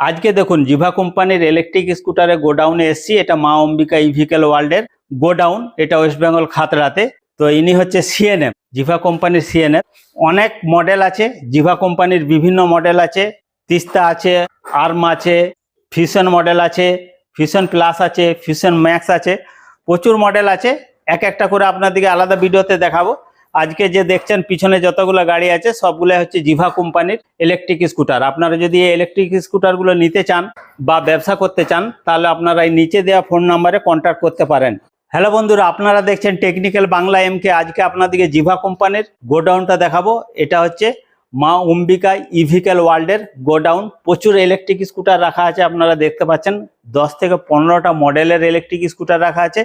আজকে দেখুন জিভা কোম্পানির ইলেকট্রিক স্কুটারে গোডাউনে এসছি। এটা মা অম্বিকা ইভিকেল ওয়ার্ল্ডের গোডাউন। এটা ওয়েস্ট বেঙ্গল খাতড়াতে। তো ইনি হচ্ছে সিএনএফ জিভা কোম্পানির সিএনএফ অনেক মডেল আছে, জিভা কোম্পানির বিভিন্ন মডেল আছে। তিস্তা আছে, আর্ম আছে ফিউশন মডেল আছে ফিউশন প্লাস আছে ফিউশন ম্যাক্স আছে। প্রচুর মডেল আছে। এক একটা করে আপনাদেরকে আলাদা ভিডিওতে দেখাবো। আজকে যে দেখছেন, পিছনে যতগুলো গাড়ি আছে, সবগুলো হচ্ছে জিভা কোম্পানির ইলেকট্রিক স্কুটার আপনারা যদি এই ইলেকট্রিক স্কুটারগুলো নিতে চান বা ব্যবসা করতে চান, তাহলে আপনারা এই নিচে দেওয়া ফোন নাম্বারে কন্ট্যাক্ট করতে পারেন। হ্যালো বন্ধুরা, আপনারা দেখছেন টেকনিক্যাল বাংলা এমকে আজকে আপনাদেরকে জিভা কোম্পানির গোডাউনটা দেখাবো। এটা হচ্ছে মা অম্বিকা ইভিকেল ওয়ার্ল্ডের গোডাউন। প্রচুর ইলেকট্রিক স্কুটার রাখা আছে, আপনারা দেখতে পাচ্ছেন। দশ থেকে পনেরোটা মডেলের ইলেকট্রিক স্কুটার রাখা আছে।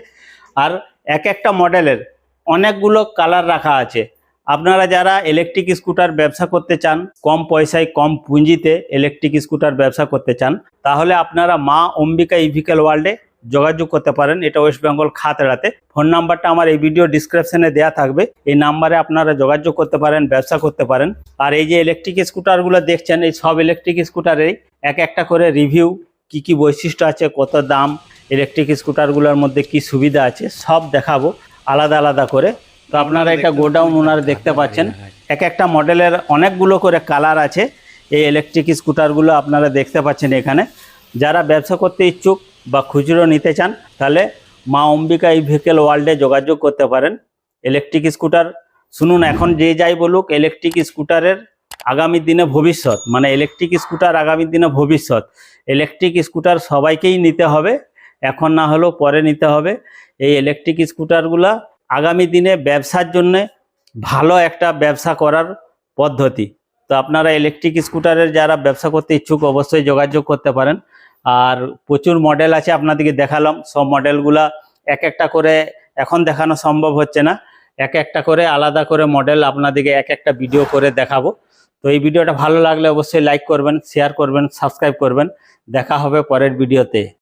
আর এক একটা মডেলের অনেকগুলো কালার রাখা আছে। আপনারা যারা ইলেকট্রিক স্কুটার ব্যবসা করতে চান, কম পয়সায়, কম পুঁজিতে ইলেকট্রিক স্কুটার ব্যবসা করতে চান, তাহলে আপনারা মা অম্বিকা ইভিকেল ওয়ার্ল্ডে যোগাযোগ করতে পারেন। এটা ওয়েস্ট বেঙ্গল খাতড়াতে। ফোন নাম্বারটা আমার এই ভিডিও ডিসক্রিপশনে দেওয়া থাকবে। এই নাম্বারে আপনারা যোগাযোগ করতে পারেন, ব্যবসা করতে পারেন। আর এই যে ইলেকট্রিক স্কুটারগুলো দেখছেন, এই সব ইলেকট্রিক স্কুটারেরই এক একটা করে রিভিউ কি কি বৈশিষ্ট্য আছে, কত দাম ইলেকট্রিক স্কুটারগুলোর মধ্যে কি সুবিধা আছে, সব দেখাবো। আলাদা আলাদা করে। তো আপনারা এটা গোডাউন ওনারা দেখতে পাচ্ছেন। এক একটা মডেলের অনেকগুলো করে কালার আছে। এই ইলেকট্রিক স্কুটারগুলো আপনারা দেখতে পাচ্ছেন এখানে। যারা ব্যবসা করতে ইচ্ছুক বা খুচরো নিতে চান তাহলে মা অম্বিকা এই ভেহিকেল ওয়ার্ল্ডে যোগাযোগ করতে পারেন। ইলেকট্রিক স্কুটার শুনুন এখন যে যাই বলুক ইলেকট্রিক স্কুটারের আগামী দিনে ভবিষ্যৎ মানে ইলেকট্রিক স্কুটার আগামী দিনে ভবিষ্যৎ। ইলেকট্রিক স্কুটার সবাইকেই নিতে হবে। এখন না হলেও পরে নিতে হবে। এই ইলেকট্রিক স্কুটারগুলা আগামী দিনে ব্যবসার জন্যে ভালো একটা ব্যবসা করার পদ্ধতি। তো আপনারা ইলেকট্রিক স্কুটারের যারা ব্যবসা করতে ইচ্ছুক অবশ্যই যোগাযোগ করতে পারেন। আর প্রচুর মডেল আছে আপনাদেরকে দেখালাম। সব মডেলগুলা এক একটা করে এখন দেখানো সম্ভব হচ্ছে না। এক একটা করে আলাদা করে মডেল আপনাদেরকে এক একটা ভিডিও করে দেখাবো। তো এই ভিডিওটা ভালো লাগলে অবশ্যই লাইক করবেন শেয়ার করবেন সাবস্ক্রাইব করবেন। দেখা হবে পরের ভিডিওতে